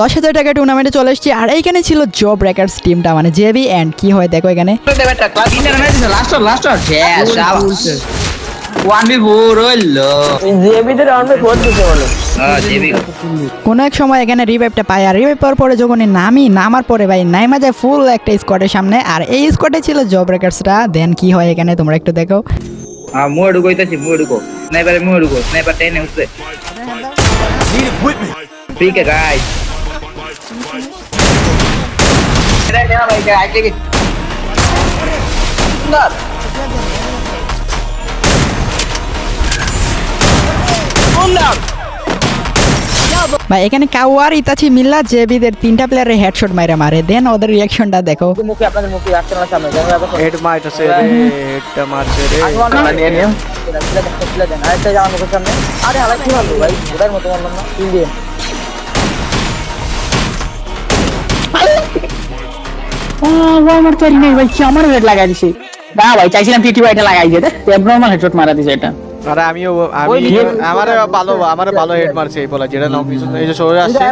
দশ হাজার টাকা টুর্নামেন্টে চলে এসেছি। আর এইখানে ছিল জব রেকার্স টিমটা মানে জেবি অ্যান্ড কি হয় দেখো এখানে। কোনো এক সময় এখানে রিভাইভটা পাই আর রিভাইভ পাওয়ার পরে যখন নামি নামার পরে ভাই নাইমা যায় ফুল একটা স্কোয়াডের সামনে। আর এই স্কোয়াডে ছিল জব রেকার্সরা দেন কি হয় এখানে তোমরা একটু দেখো। মুয়ে ঢুকো ইতাছি মুয়ে ঢুকো স্নাইপারে মুয়ে ঢুকো স্নাইপার টেনে উঠছে ঠিক আছে গাইস ভাই এখানে কাওয়ার ইতাচি মিল্লা জেবিদের তিনটা প্লেয়ারের হেডশট মাইরা মারে। দেন ওদের রিয়াকশনটা দেখো। মুখে আপনাদের মুখে আসছে না সামনে হেড মারতেছে রে হেডটা মারছে রে। নিয়ে আরেকটা মুখের সামনে। আরে কি ভালো ভাই? মতো বললাম না। ইন্ডিয়ান আমার তো নেই ভাই কি আমার হেড লাগাই দিছে? না ভাই চাইছিলাম টিটি ভাইটা লাগাই দিতে অ্যাবনর্মাল হেডশট মারা দিছে এটা। আরে আমিও আমি আমারে ভালো আমারে ভালো হেড মারছে এই বলা যেটা নাম পিছনে এই যে সরে আসছে।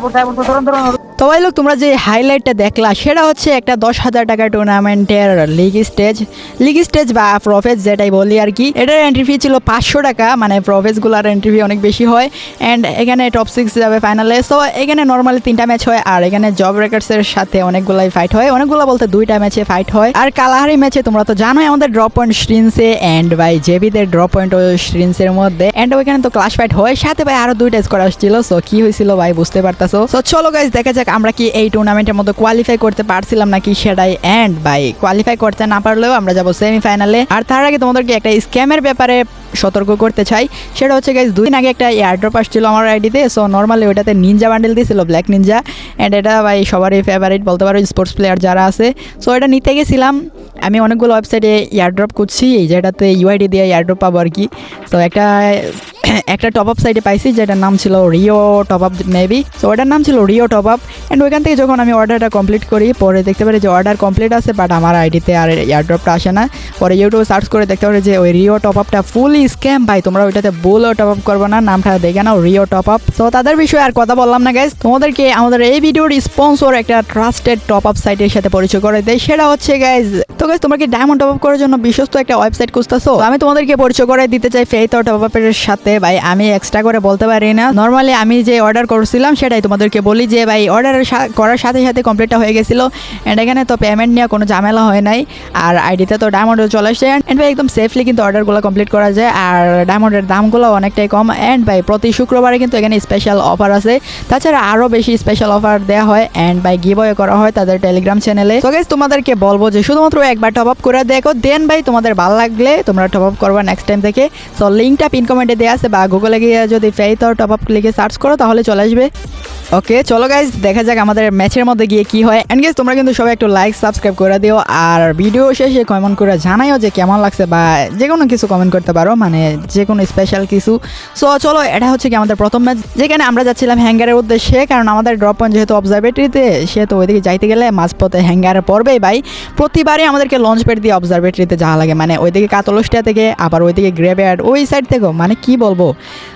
তো ভাই লোক, তোমরা যে হাইলাইটটা দেখলা, সেটা হচ্ছে একটা দশ হাজার টাকা টুর্নামেন্টের লিগ স্টেজ লিগ স্টেজ বা প্রফেস যেটাই বলি আর কি। এটার এন্ট্রি ফি ছিল পাঁচশো টাকা মানে প্রফেসগুলোর এন্ট্রি ফি অনেক বেশি হয়। অ্যান্ড এখানে টপ সিক্স যাবে ফাইনালে সো এখানে নর্মালি তিনটা ম্যাচ হয়, আর এখানে জব রেকর্ডসের সাথে অনেকগুলাই ফাইট হয়। অনেকগুলো বলতে দুইটা ম্যাচে ফাইট হয়। আর কালাহারি ম্যাচে তোমরা তো জানোই আমাদের ড্রপ পয়েন্ট স্ট্রিনসে অ্যান্ড ভাই জেবিদের ড্রপ পয়েন্ট স্ট্রিনসের মধ্যে। অ্যান্ড ওইখানে তো ক্লাস ফাইট হয়। সাথে ভাই আরও দুইটা স্কোর আসছিল। সো কি হয়েছিল ভাই বুঝতে পারতাছো? সো চলো গাইজ দেখা যাক আমরা কি এই টুর্নামেন্টের মধ্যে কোয়ালিফাই করতে পারছিলাম নাকি সেটাই? অ্যান্ড বাই কোয়ালিফাই করতে না পারলেও আমরা যাব সেমিফাইনালে আর তার আগে তোমাদেরকে একটা স্ক্যামের ব্যাপারে সতর্ক করতে চাই। সেটা হচ্ছে গাইজ দুই দিন আগে একটা এয়ারড্রপ আসছিল আমার আইডিতে সো নর্মালি ওইটাতে নিনজা বান্ডেল দিয়েছিল ব্ল্যাক নিনজা অ্যান্ড এটা ভাই সবারই ফেভারিট বলতে পারো স্পোর্টস প্লেয়ার যারা আছে। সো এটা নিতে গেছিলাম। আমি অনেকগুলো ওয়েবসাইটে এয়ারড্রপ করছি যেটাতে ইউআইডি দিয়ে এয়ারড্রপ পাবো আর কি। তো একটা একটা টপ আপ সাইটে পাইছি, যেটার নাম ছিল Rio top up maybe so ওটার নাম ছিল রিও টপ আপ অ্যান্ড ওইখান থেকে যখন আমি অর্ডারটা কমপ্লিট করি, পরে দেখতে পারি যে অর্ডার কমপ্লিট আছে বাট আমার আইডিতে আর এয়ারড্রপটা আসে না। পরে ইউটিউবে সার্চ করে দেখতে পারি যে ওই রিও টপ আপটা ফুলি স্ক্যাম ভাই, তোমরা ওইটাতে বলও টপ আপ করব না, নামটা দেখে নাও রিও টপ আপ তো তাদের বিষয়ে আর কথা বললাম না গাইজ তোমাদেরকে আমাদের এই ভিডিওর স্পন্সর একটা ট্রাস্টেড টপ আপ সাইটের সাথে পরিচয় করে দেয় সেটা হচ্ছে গাইজ তো গাইজ তোমরা কি ডায়মন্ড টপ আপ করার জন্য বিশ্বস্ত একটা ওয়েবসাইট খুঁজতেছো? আমি তোমাদেরকে পরিচয় করে দিতে চাই ফেইথ টপ আপের সাথে। ভাই, আমি এক্সট্রা করে বলতে পারি না। নর্মালি আমি যে অর্ডার করছিলাম সেটাই তোমাদেরকে বলি যে, ভাই অর্ডার করার সাথে সাথে কমপ্লিটটা হয়ে গেছিল অ্যান্ড এখানে তো পেমেন্ট নিয়ে কোনো ঝামেলা হয় নাই। আর আইডিতে তো ডায়মন্ডও চলে আসছে অ্যান্ড ভাই, একদম সেফলি কিন্তু অর্ডারগুলো কমপ্লিট করা যায়। আর ডায়মন্ডের দামগুলো অনেকটাই কম। অ্যান্ড ভাই, প্রতি শুক্রবারে কিন্তু এখানে স্পেশাল অফার আছে। তাছাড়া আরও বেশি স্পেশাল অফার দেওয়া হয়। অ্যান্ড বাই গিভ করা হয় তাদের টেলিগ্রাম চ্যানেলে তো গাইজ তোমাদেরকে বলব যে, শুধুমাত্র একবার টপ আপ করে দেখো। দেন ভাই, তোমাদের ভালো লাগলে তোমরা টপ আপ করবা নেক্সট টাইম থেকে। সো লিঙ্কটা পিন কমেন্টে দেওয়া আছে বা গুগলে গিয়ে যদি ফেইথ আর টপ আপ লিখে সার্চ করো, তাহলে চলে আসবে। ওকে চলো গাইজ দেখা যাক আমাদের ম্যাচের মধ্যে গিয়ে কি হয়। এন্ড গাইজ তোমরা কিন্তু সবাই একটু লাইক সাবস্ক্রাইব করে দিও। আর ভিডিও শেষে কমেন্ট করে জানাইও যে কেমন লাগছে বা যে কোনো কিছু কমেন্ট করতে পারো মানে যে কোনো স্পেশাল কিছু। সো চলো, এটা হচ্ছে কি আমাদের প্রথম ম্যাচ যেখানে আমরা যাচ্ছিলাম হ্যাঙ্গারের উদ্দেশ্যে। কারণ আমাদের ড্রপ পয়েন্ট যেহেতু অবজারভেটরিতে সেহেতু ওইদিকে যাইতে গেলে মাঝপথে হ্যাঙ্গারে পড়বেই ভাই। প্রতিবারই আমাদেরকে লঞ্চ প্যাড দিয়ে অবজারভেটরিতে যাওয়া লাগে মানে ওইদিকে কাতলস্টিয়া থেকে, আবার ওইদিকে গ্রেভয়ার্ড ওই সাইড থেকেও মানে কি বলব?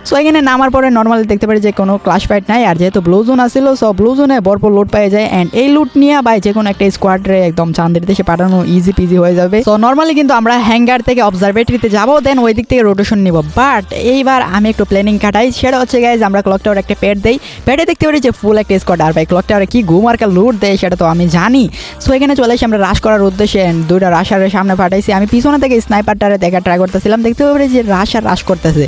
সো এখানে নামার পরে নর্মালি দেখতে পারি যে কোনো ক্লাস ফাইট নাই, আর যেহেতু ব্লু জোন আসছিল সো ব্লু জোনে ভরপুর লুট পেয়ে যায় অ্যান্ড এই লুট নিয়ে ভাই যে কোনো একটা স্কোয়াডরে একদম চান্দের দেশে পাঠানো ইজি পিজি হয়ে যাবে। সো নর্মালি কিন্তু আমরা হ্যাঙ্গার থেকে অবজারভেটরিতে যাব দেন ওই দিক থেকে রোটেশন নিব। বাট এইবার আমি একটু প্ল্যানিং কাটাই, সেটা হচ্ছে গাইজ আমরা ক্লক টাওয়ার একটা পেট দেই। পেটে দেখতে পারি যে ফুল একটা স্কোয়াড আর ভাই ক্লক টাওয়ারে কি ঘুম আর লুট দেয়, সেটা তো আমি জানি। সো এখানে চলে এসে আমরা রাশ করার উদ্দেশ্যে দুইটা রাশারের সামনে পাঠাইছি। আমি পিছনে থেকে স্নাইপারটারে দেখা ট্রাই করতেছিলাম, দেখতে পারি যে রাশ আর রাশ করতেছে।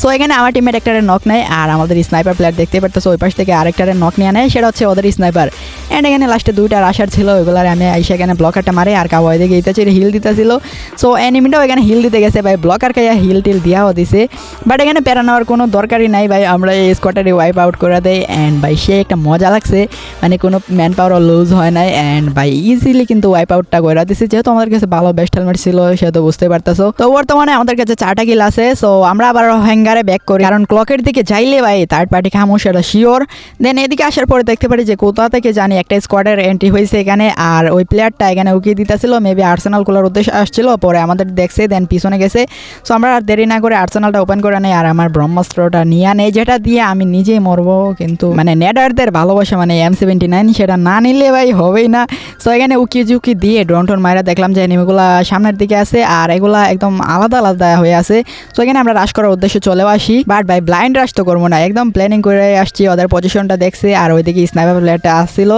সো এখানে আমার টিমের একটারে নক নেয় আর আমাদের স্নাইপার প্লেয়ার দেখতে পারতেছে, ওই পাশ থেকে আরেকটারে নক নিয়ে নেয়, সেটা হচ্ছে ওদের স্নাইপার অ্যান্ড এখানে লাস্টে দুইটা রাশার ছিল, ওইগুলার আমি আইসে এখানে ব্লকারটা মারে আর কাউ দিকে ইতেছে হিল দিতেছিল। সো অ্যানিমিটাও এখানে হিল দিতে গেছে ভাই ব্লকার খাইয়া হিল টিল দিয়াও দিছে। বাট এখানে প্যারা নেওয়ার কোনো দরকারই নাই ভাই, আমরা এই স্কোয়াডারে ওয়াইপ আউট করে দেয় অ্যান্ড ভাই, সে একটা মজা লাগছে মানে কোনো ম্যান পাওয়ারও লুজ হয় নাই। অ্যান্ড ভাই ইজিলি কিন্তু ওয়াইপ আউটটা করে দিছে, যেহেতু আমাদের কাছে ভালো বেস্ট হেলমেট ছিল, সে তো বুঝতে পারতেছো। তো বর্তমানে আমাদের কাছে চারটা কিল আছে সো আমরা আবার হ্যাঙ্গারে ব্যাক করি। কারণ ক্লকের দিকে যাইলে ভাই থার্ড পার্টি খামো সেটা শিওর দেন এদিকে আসার পরে দেখতে পারি যে কোথা থেকে জানি একটা স্কোয়াডের এন্ট্রি হয়েছে এখানে, আর ওই প্লেয়ারটা এখানে উকিয়ে দিতেছিল। মেবি আর্সেনাল খোলার উদ্দেশ্যে আসছিল, পরে আমাদের দেখছে দেন পিছনে গেছে। সো আমরা আর দেরি না করে আর্সেনালটা ওপেন করে নেই, আর আমার ব্রহ্মাস্ত্রটা নিয়ে নেই। যেটা দিয়ে আমি নিজেই মরবো, কিন্তু মানে নেডারদের ভালোবাসা মানে এম সেভেন্টি নাইন সেটা না নিলে ভাই হবেই না। সো এখানে উকি ঝুঁকি দিয়ে ড্রোন টোন মাইরা দেখলাম যে এনিমিগুলা সামনের দিকে আছে, আর এগুলা একদম আলাদা আলাদা হয়ে আছে। সো এখানে আমরা রাশ করার উদ্দেশ্যে চলেও আসি বাট ভাই ব্লাইন্ড রাশ তো করব না। একদম প্ল্যানিং করে আসছি, ওদের পজিশনটা দেখছে, আর ওইদিকে স্নাইপার প্লেয়ারটা আসছিল।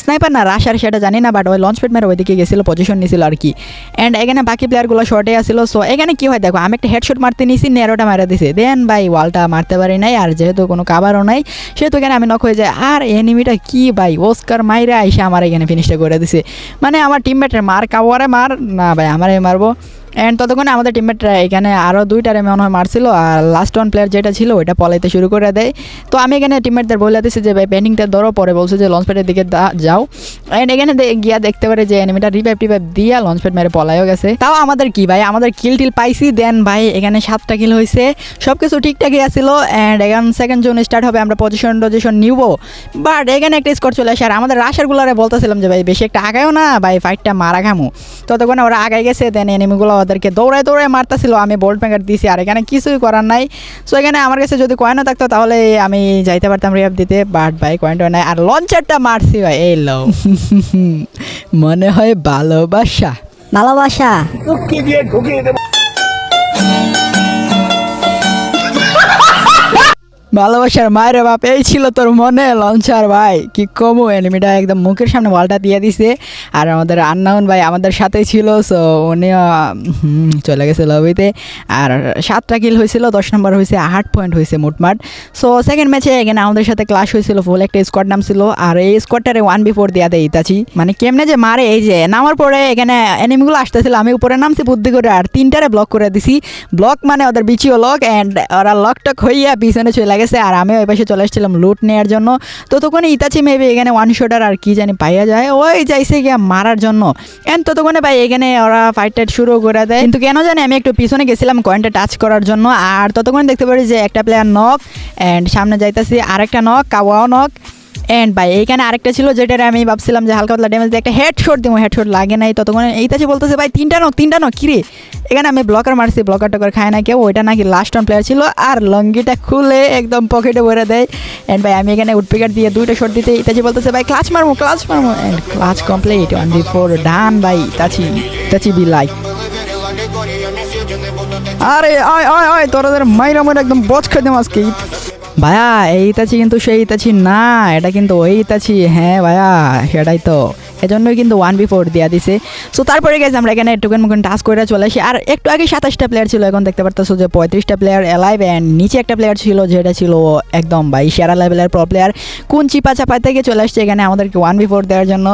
স্নাইপার না রাশ আর সেটা জানি না বাট ওই লঞ্চ প্যাড মেরে ওইদিকে গেছিল পজিশন নিছিল আর কি। অ্যান্ড এখানে বাকি প্লেয়ারগুলো শর্টে আসছিল সো এখানে কি হয় দেখো, আমি একটা হেডশট মারতে নিয়েছি নেরোটা মারা দিছি। দেন ভাই ওয়ালটা মারতে পারি নাই, আর যেহেতু কোনো কাবারও নাই, সেহেতু এখানে আমি নক হয়ে যায় আর এনিমিটা কি ভাই ওস্কার মাইরা এসে আমার এখানে ফিনিশটা করে দিছে। মানে আমার টিমমেটের মার, কাওয়ারে মার, না ভাই, আমারে মারবো। অ্যান্ড ততক্ষণে আমাদের টিমমেটরা এখানে আরও দুইটারে মনে হয় মারছিল আর লাস্ট ওয়ান প্লেয়ার যেটা ছিল ওইটা পলাইতে শুরু করে দেয়। তো আমি এখানে টিমমেটদের বলে দিচ্ছি যে, ভাই পেন্টিংটা ধরো। পরে বলছে যে লঞ্চ প্যাডের দিকে যাও। অ্যান্ড এখানে গিয়া দেখতে পারে যে এনিমিটা রিভাইভ টিভাইভ দিয়া লঞ্চ প্যাড মেরে পলাইও গেছে। তাও আমাদের কি, ভাই? আমাদের কিল টিল পাইছি। দেন ভাই, এখানে সাতটা কিল হয়েছে সব কিছু ঠিকঠাকই আসছিল অ্যান্ড এখানে সেকেন্ড জোন স্টার্ট হবে। আমরা পজিশন টজিশন নিব। বাট এখানে একটা স্কোর চলে আসে। আর আমাদের রাশারগুলারে বলতেছিলাম যে, ভাই, বেশি একটা আগায়ও না। ভাই ফাইটটা মারা খামু। ততক্ষণে ওরা আগাই গেছে। দেন এনিমিগুলো ওদেরকে দৌড়ায় দৌড়ায় মারতেছিল আমি বোল্ট মেকার দিয়েছি আর এখানে কিছুই করার নাই। সো এখানে আমার কাছে যদি কয়েনও থাকতো তাহলে আমি যাইতে পারতাম রিয়াব দিতে বাট ভাই কয়েনটা নাই। আর লঞ্চারটা মারছি ভাই এই লো। মনে হয় ভালোবাসা। ভালোবাসা। ভালোবাসার মায়ের বাপ এই ছিল তোর মনে লঞ্চার ভাই। কি কমু এনিমিটা একদম মুখের সামনে বলটা দিয়ে দিছে। আর আমাদের আন্নাউন ভাই আমাদের সাথে ছিল সো হুম, চলে গেছে লবিতে আর সাতটা কিল হয়েছিল দশ নম্বর হয়েছে আট পয়েন্ট হয়েছে মোটমাট। সো সেকেন্ড ম্যাচে এখানে আমাদের সাথে ক্লাস হয়েছিল ফুল একটা স্কোয়াড নাম ছিল আর এই স্কোয়াডটারে ওয়ান বিফোর দিয়া দেয় ইতাচি। মানে কেমনে যে মারে এই যে নামার পরে এখানে এনিমিগুলো আসতেছিল আমি উপরে নামছি বুদ্ধি করে আর তিনটারে ব্লক করে দিছি। ব্লক মানে ওদের বিচিও লক অ্যান্ড ওরা লক টক হইয়া পিছনে চলে গেছে। আর আমি ওই পাশে চলে এসেছিলাম লুট নেওয়ার জন্য। ততক্ষণে ইতাচি মেবি এখানে ওয়ান শোটার আর কি জানি পাইয়া যায়। ওই যাইছে গিয়া মারার জন্য। অ্যান্ড ততক্ষণে ভাই এখানে ওরা ফাইট টাইট শুরু করে দেয়। কিন্তু কেন জানি আমি একটু পিছনে গেছিলাম কয়েনটা টাচ করার জন্য। আর ততক্ষণে দেখতে পারি যে একটা প্লেয়ার নক অ্যান্ড সামনে যাইতেছি, আরেকটা নক কাওয়াও নক এন্ড ভাই এইখানে আরেকটা ছিল যেটার আমি ভাবছিলাম যে হালকা পাতলা ড্যামেজ দিয়ে একটা হেডশট দিব। হেডশট লাগে নাই ততক্ষণ। এইটাছে বলতেছে, ভাই, তিনটা নক তিনটা নক কিরে? এখানে আমি ব্লকার মারছি ব্লকার টকার খায় না কেউ। ওইটা নাকি লাস্ট ওয়ান প্লেয়ার ছিল। আর লঙ্গিটা খুলে একদম পকেটে ভরে দেয়। এন্ড ভাই, আমি এখানে উডপিকার দিয়ে দুইটা শট দিতে ইতাচি বলতেছে, ভাই ক্লাচ মারবো clutch মারমু and clutch complete one B four done ভাই। ইতাচি ইতাচি বি লাইক আরে, আয় আয় আয় তোরাদের মাইরা মাইরা একদম বচ খেয়ে দেম আজকে ভাইয়া এই ইতাচি কিন্তু সেই ইতাচি না, এটা কিন্তু ওই ইতাচি। হ্যাঁ ভাইয়া সেটাই তো। এজন্যই কিন্তু ওয়ান বি ফোর দিয়া দিছে। সো তারপরে গেছে আমরা এখানে টুকেন মুখেন টাচ করে চলে আসি। আর একটু আগে সাতাশটা প্লেয়ার ছিল, এখন দেখতে পারতেছো যে পঁয়ত্রিশটা প্লেয়ার অ্যালাইভ অ্যান্ড নিচে একটা প্লেয়ার ছিল, যেটা ছিল একদম ভাই সেরা লেভেলের প্রো প্লেয়ার কোন চিপা চাপা থেকে চলে আসছে এখানে আমাদেরকে ওয়ান বি ফোর দেওয়ার জন্য।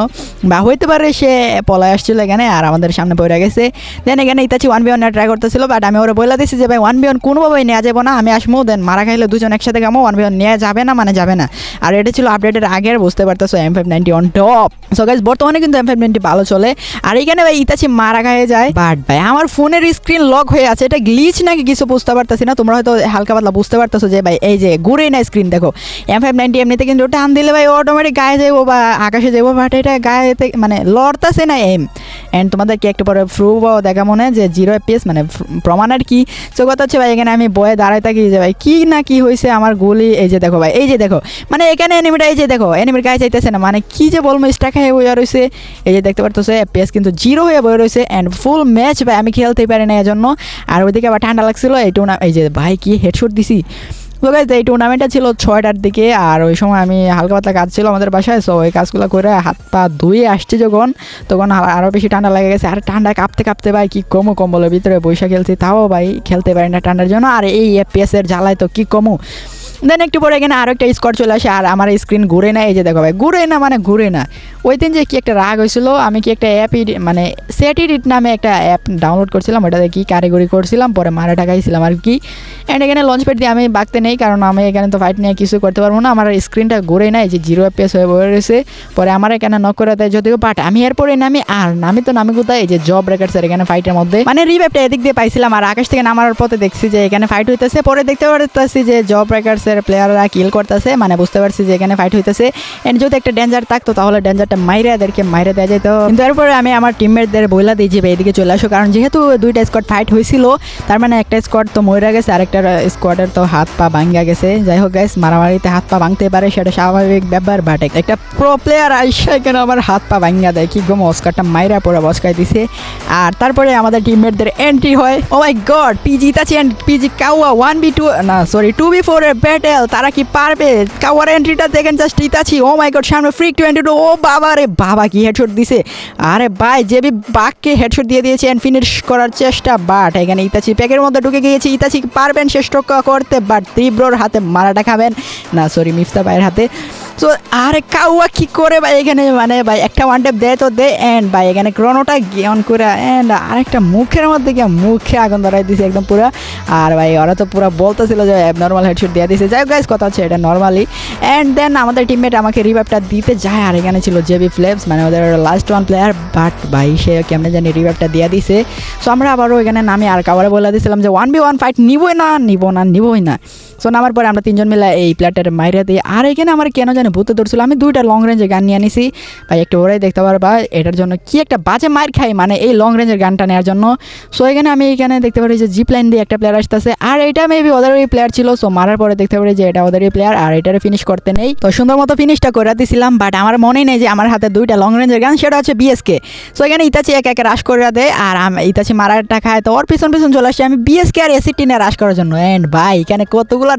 বা হইতে পারে সে পলায় আসছিল এখানে আর আমাদের সামনে পড়ে গেছে। দেন এখানে Itachi one B one try করতেছিল বাট আমি ওরা বলে দিছি যে ভাই ওয়ান বি ওয়ান কোনোভাবেই নেওয়া যাব না, আমি আসব দেন মারা খাইলে দুজন একসাথে কামো ওয়ান বি ওয়ান নেওয়া যাবে না মানে যাবে না। আর এটা ছিল আপডেটের আগের, বুঝতে পারতেছো M five ninety on top so guys বর্তমানে কিন্তু এম নাইনটি ভালো চলে। আর এখানে ভাই ইতাচি মারা খাইয়ে যায়। বাট ভাই, আমার ফোনের স্ক্রিন লক হয়ে আছে। এটা গ্লিচ নাকি কিছু বুঝতে পারতেছি না। তোমরা হয়তো হালকা পাতলা বুঝতে পারতেছো যে ভাই, এই যে ঘুরে না স্ক্রিন দেখো। এম ফাইভ নাইনটি এমনিতে কিন্তু টান দিলে ভাই অটোমেটিক গায়ে যাব বা আকাশে যাব বাট এটা গায়ে মানে লড়তেছে না এম অ্যান্ড তোমাদেরকে একটু পরে প্রুফও দেখা মনে যে জিরো এপিএস মানে প্রমাণ আর কি। সো কথা হচ্ছে ভাই, এখানে আমি বয়ে দাঁড়ায় থাকি যে ভাই, কি না কি হয়েছে আমার গুলি? এই যে দেখো ভাই, এই যে দেখো। মানে এখানে এনিমিটা এই যে দেখো এনিমির গায়ে চাইতেছে না। মানে কি যে বলব স্টাক হয়ে বয়ে রয়েছে এই যে দেখতে পারতেছে এপিএস কিন্তু জিরো হয়ে বয়ে রয়েছে অ্যান্ড ফুল ম্যাচ ভাই, আমি খেলতেই পারি না এজন্য। আর ওইদিকে আবার ঠান্ডা লাগছিল, এই টুর্না এই যে ভাই কি হেডশট দিছি। তো এই টুর্নামেন্টটা ছিল ছয়টার দিকে, আর ওই সময় আমি হালকা পাতলা কাজ ছিল আমাদের বাসায় সো ওই কাজগুলো করে হাত পা ধুয়ে আসছি যখন, তখন আরও বেশি ঠান্ডা লেগে গেছে। আর ঠান্ডা কাঁপতে কাঁপতে ভাই কি কমু কম্বলের ভিতরে বৈশা খেলছি, তাও ভাই খেলতে পারি না ঠান্ডার জন্য। আর এই এফপিএস এর জ্বালায় তো কি কমু? দেন একটু পরে এখানে আরও একটা স্কোয়াড চলে আসে, আর আমার স্ক্রিন ঘুরে না এই যে দেখো ভাই, ঘুরে না মানে ঘুরে না। ওই দিন যে কি একটা রাগ হয়েছিল, আমি কি একটা অ্যাপ মানে সেটিডিট নামে একটা অ্যাপ ডাউনলোড করছিলাম, ওটাতে কি কারিগরি করছিলাম, পরে মারা টাকাইছিলাম আর কি। অ্যান্ড এখানে লঞ্চ প্যাড দিয়ে আমি বাঁকতে নেই, কারণ আমি এখানে তো ফাইট নিয়ে কিছু করতে পারব না, আমার স্ক্রিনটা ঘুরে না এই যে জিরো এফপিএস হয়ে বয়ে রয়েছে। পরে আমার এখানে নক করে দেয় যদিও বাট আমি এরপরে নামি, আর নামি তো নামি কোথায়, এই যে জব রেকার্ডসের এখানে ফাইটের মধ্যে। মানে রিভাইভটা এদিক দিয়ে পাইছিলাম, আর আকাশ থেকে নামার পথে দেখছি যে এখানে ফাইট হইতেছে, পরে দেখতে পারতেছি যে জব রেকার্ডসের প্লেয়াররা কিল করতেছে মানে বুঝতে পারছি যে এখানে ফাইট হইতেছে। এন্ড যদি একটা ডেঞ্জার থাকতো, তাহলে ডেঞ্জারটা মাইরে এদেরকে মাইরে দেওয়া যেত কিন্তু এরপরে আমি আমার টিমমেটদের বইলা দিই যে এদিকে চলে আসো। কারণ যেহেতু দুইটা স্কোয়াড ফাইট হয়েছিল তার মানে একটা স্কোয়াড তো মরে গেছে আরেকটা স্কোয়াডের তো হাত পা ভাঙ্গা গেছে। যাই হোক গাইস মারামারিতে হাত পা ভাঙতে পারে, সেটা স্বাভাবিক ব্যাপার বাট একটা প্রো প্লেয়ার আইসা কেন আমার হাত পা ভাঙ্গা দেয়। কি গম অস্কারটা মাইরা পরে বসকাই দিছে। আর তারপরে আমাদের টিমমেটদের এন্ট্রি হয়। ও my god P G and P G one B two না সরি টু বি ফোর এর ব্যাটেল তারা কি পারবে? কাওয়ার এন্ট্রিটা দেখেন just Itachi oh my god সামনে ফ্রিক টোয়েন্টি টু ও বাবা রে, বাবা কি হেডশট দিছে? আরে ভাই বাককে বাঘকে হেডশট দিয়ে দিয়েছে এন্ড ফিনিশ করার চেষ্টা বাট এখানে ইতাছি প্যাকের মধ্যে ঢুকে গিয়েছে। ইতাছি পারবেন, শেষ করতে বাট তীব্রর হাতে মারাটা খাবেন। না সরি মিফতা ভাইয়ের হাতে। তো আর কাউয়া কি করে ভাই এখানে? মানে ভাই একটা ওয়ান টেপ দেয় তো দে এন্ড ভাই এখানে ক্রোনোটা গিয়ন করে এন্ড আরেকটা মুখের মধ্যে গিয়ে মুখে আগুন ধরাই দিছে একদম পুরো। আর ভাই ওরা তো পুরো বলতেছিল যে নর্মাল হেডশট দিয়ে দিছে। যাই গাইস কথা হচ্ছে এটা নর্মালি অ্যান্ড দেন আমাদের টিমমেট আমাকে রিভাইভটা দিতে যায়, আর এখানে ছিল জেবি ফ্লেপস মানে ওদের লাস্ট ওয়ান প্লেয়ার বাট ভাই সে কেমনে জানি রিভাইভটা দিয়ে দিছে। সো আমরা আবারও এখানে নামি, আর কাবারে বলে দিয়েছিলাম যে ওয়ান বি ওয়ান ফাইট নিবই না, নিব না, নিবই না। সো নামার পরে আমরা তিনজন মিলে এই প্লেয়ারটার মাইরে দিই। আর এখানে আমার কেন জানি ভূতে ধরছিল। আমি দুইটা লং রেঞ্জের গান নিয়ে আনিছি। ভাই, একটু ওরাই দেখতে পারবা এটার জন্য কি একটা বাজে মার খাই মানে এই লং রেঞ্জের গানটা নেওয়ার জন্য। সো এখানে আমি এখানে দেখতে পারি যে জিপ লাইন দিয়ে একটা প্লেয়ার আসতেছে। আর এটা মেবি ওদেরই প্লেয়ার ছিল। সো মারার পরে দেখতে পারি যে এটা ওদেরই প্লেয়ার আর এটারে ফিনিশ করতে নেই। তো, সুন্দর মতো ফিনিশটা করে দিছিলাম বাট আমার মনে নেই যে আমার হাতে দুইটা লং রেঞ্জের গান, সেটা হচ্ছে বিএসকে সো এখানে ইতাচি এক এক রাশ করে দেয়, আর ইতাচি মারারটা খায়। তো, ওর পিছন পিছন চলে আসছে আমি বিএসকে আর এসি টিনে রাশ করার জন্য। অ্যান্ড ভাই, এখানে কতগুলো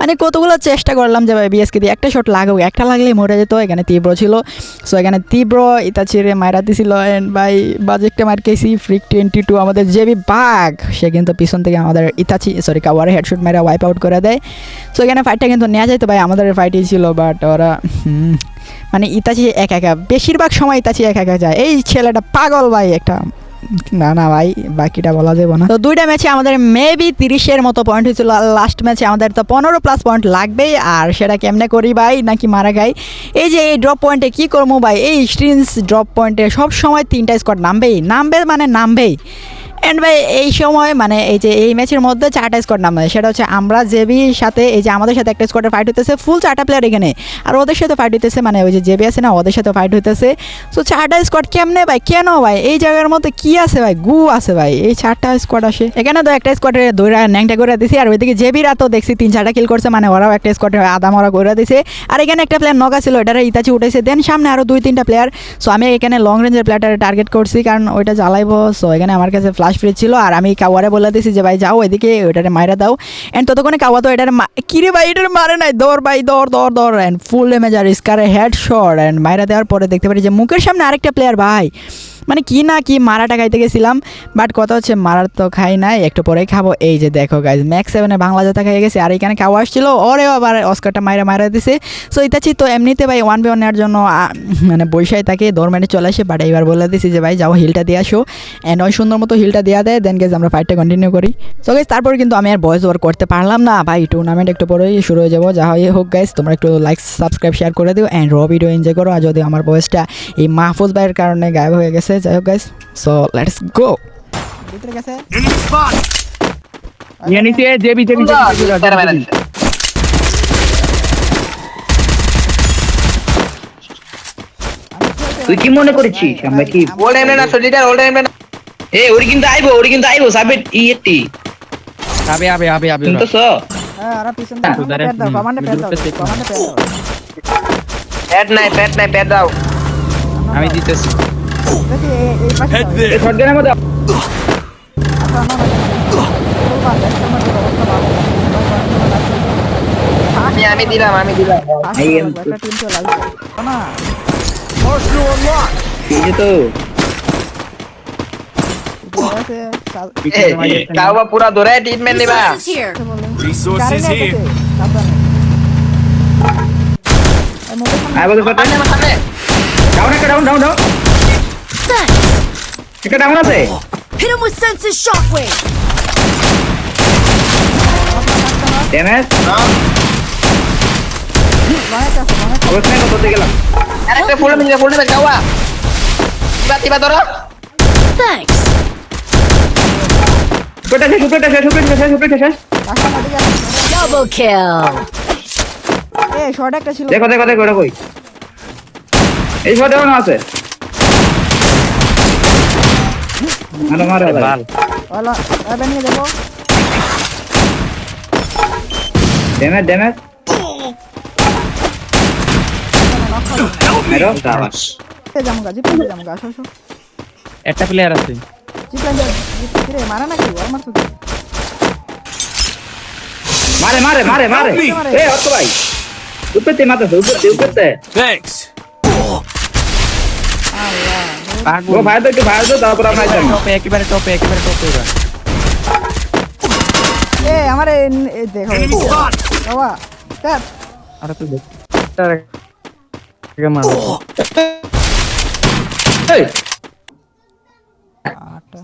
মানে কতগুলো চেষ্টা করলাম যে ভাই বিএসকে দিয়ে একটা শট লাগাবো। একটা লাগলেই মরে যেত, এখানে তীব্র ছিল। সো এখানে তীব্র ইতাচিরে মায়েরা দিছিল। অ্যান্ড ভাই, বাজেটটা মার খেয়েছি ফ্রিক টোয়েন্টি টু আমাদের জেবি বাঘ, সে কিন্তু পিছন থেকে আমাদের ইতাচি সরি কাওয়ারে হেডশট মেরে ওয়াইপ আউট করে দেয়। সো এখানে ফাইটটা কিন্তু নেওয়া যাইতো ভাই, আমাদের ফাইটই ছিল বাট ওরা মানে ইতাচি একা একা, বেশিরভাগ সময় ইতাচি একা একা যায়। এই ছেলেটা পাগল ভাই একটা। না না ভাই, বাকিটা বলা যাবে না। তো দুইটা ম্যাচে আমাদের মেবি তিরিশের মতো পয়েন্ট হয়েছিল। লাস্ট ম্যাচে আমাদের তো পনেরো প্লাস পয়েন্ট লাগবেই। আর সেটা কেমনে করি ভাই, নাকি মারা গাই? এই যে এই ড্রপ পয়েন্টে কি করব ভাই? এই স্ট্রিন্স ড্রপ পয়েন্টে সব সময় তিনটা স্কোয়াড নামবেই। নামবে মানে নামবেই। অ্যান্ড ভাই, এই সময় মানে এই যে এই ম্যাচের মধ্যে চারটা স্কোয়াড নামবে সেটা হচ্ছে আমরা, জেবির সাথে, এই যে আমাদের সাথে একটা স্কোয়াডের ফাইট হইতেছে ফুল চারটা প্লেয়ার এখানে। আর ওদের সাথে ফাইট হইতেছে মানে ওই যে জেবি আছে না, ওদের সাথে ফাইট হইতেছে। সো চারটা স্কোয়াড কেমনে ভাই? কেন ভাই? এই জায়গার মধ্যে কি আছে ভাই? গু আছে ভাই। এই চারটা স্কোয়াড আসে। এখানে তো একটা স্কোয়াডে দৌড়া ন্যাংটা করে দিছি, আর ওইদিকে জেবিরা তো দেখছি, তিন চারটা কিল করছে মানে ওরাও একটা স্কোয়াডে আদা মরা করে দিছে। আর এখানে একটা প্লেয়ার নগা ছিল এটারে ইতাচি উঠেছে দেন সামনে আরও দুই, তিনটা প্লেয়ার সো আমি এখানে লং রেঞ্জের প্লেয়ারটারে টার্গেট করছি, কারণ ওইটা জ্বালাইবো। সো এখানে আমার কাছে ফ্লাশ ফিরেছিল ছিল আর আমি কাওয়ারে বলে দিছি যে, ভাই, যাও এদিকে, ওইটারে মায়েরা দাও। অ্যান্ড ততক্ষণে কাওয়া তো এটার কিরে ভাই, এটার মারে নাই? দর ভাই দর দর দর অ্যান্ড ফুল ড্যামেজ আর স্কারে হেড শট অ্যান্ড মায়েরা দেওয়ার পরে দেখতে পারি যে, মুখের সামনে আরেকটা প্লেয়ার ভাই। মানে কি না কি মারাটা খাইতে গেছিলাম বাট কথা হচ্ছে মারার তো খাই নাই, একটু পরেই খাব। এই যে দেখো গাইজ ম্যাক্স সেভেনে বাংলা জাতা খাইয়ে গেছে, আর এখানে খাওয়া আসছিল, ওরে আবার অস্কারটা মাইরা মারা দিছে। সো ইতাচি তো এমনিতে ভাই ওয়ান বি ওয়ান নেওয়ার জন্য মানে বৈশাই তাকে দৌড় মেরে চলে আসে বাট এইবার বলে দিছি যে ভাই, যাও হিলটা দিয়ে আসো। অ্যান্ড ওই সুন্দর মতো হিলটা দেওয়া দেয় দেন গেছে আমরা ফাইটটা কন্টিনিউ করি। সো গাইজ তারপর কিন্তু আমি আর বয়স ওভার করতে পারলাম না। ভাই টুর্নামেন্ট একটু পরেই শুরু হয়ে যাব যা হয় হোক গাইজ তোমরা একটু লাইক সাবস্ক্রাইব শেয়ার করে দিও অ্যান্ড র ভিডিও এনজয় করো। আর যদি আমার বয়সটা এই মাহফুজ ভাইয়ের কারণে গায়েব হয়ে গেছে যাই হোক গাইজ সো লেটস গো ভিতরে গেছে নিয়ে জেবি জেবি তুই কি মনে করেছিস? আমরা কি ওল্ড না ওল্ড এমনে না এ ওরি কিন্তু আইবো ওরি কিন্তু আইবো ইয়েটি আবে আবে আবে আবে শুনতেছ? হ্যাঁ আর পিছন দাও প্যাড দাও কমান্ডে প্যাড দাও কমান্ডে প্যাড দাও। প্যাড নাই প্যাড নাই প্যাড দাও। আমি দিতেছি। শটগানের মধ্যে। আমি আমি দিলাম আমি দিলাম এই তো কাউবা পুরা ধরে ট্রিটমেন্ট নিবা ডাউন ডাউন ডাউন একটা ডাউন আছে Hit him with senses shockwave. Damage অবশ্যই করতে গেলাম আরেকটা ফুল মিলে ফুল মিলে যাওয়া তিবা তিবা ধরো Thanks. সুপেটা শেষ সুপেটা শেষ সুপেটা শেষ সুপেটা শেষ Double kill. এ শর্ট একটা ছিল দেখো দেখো দেখো ওটা কই এই ফটো কেমন আছে মারো মারো ভাই। বলো এবার নিয়ে দেখো। Damage damage. মেরো। সাবাস জামগা জিপ জামগা আসো আসো। একটা প্লেয়ার আছে। জিপ জিপ মারা মারছো কি? মারে মারে মারে মারে। এ অত ভাই। উপরতে মারতেছে উপরতে উপরতে। ও ভাই তো ভাই তো তারপর আমরা যাই। টপে একেবারে টপে একেবারে টপে ওরা এ আমার এ দেখো। বাবা স্যার। আর তুই দেখ তার আগে মারো। এই! আটা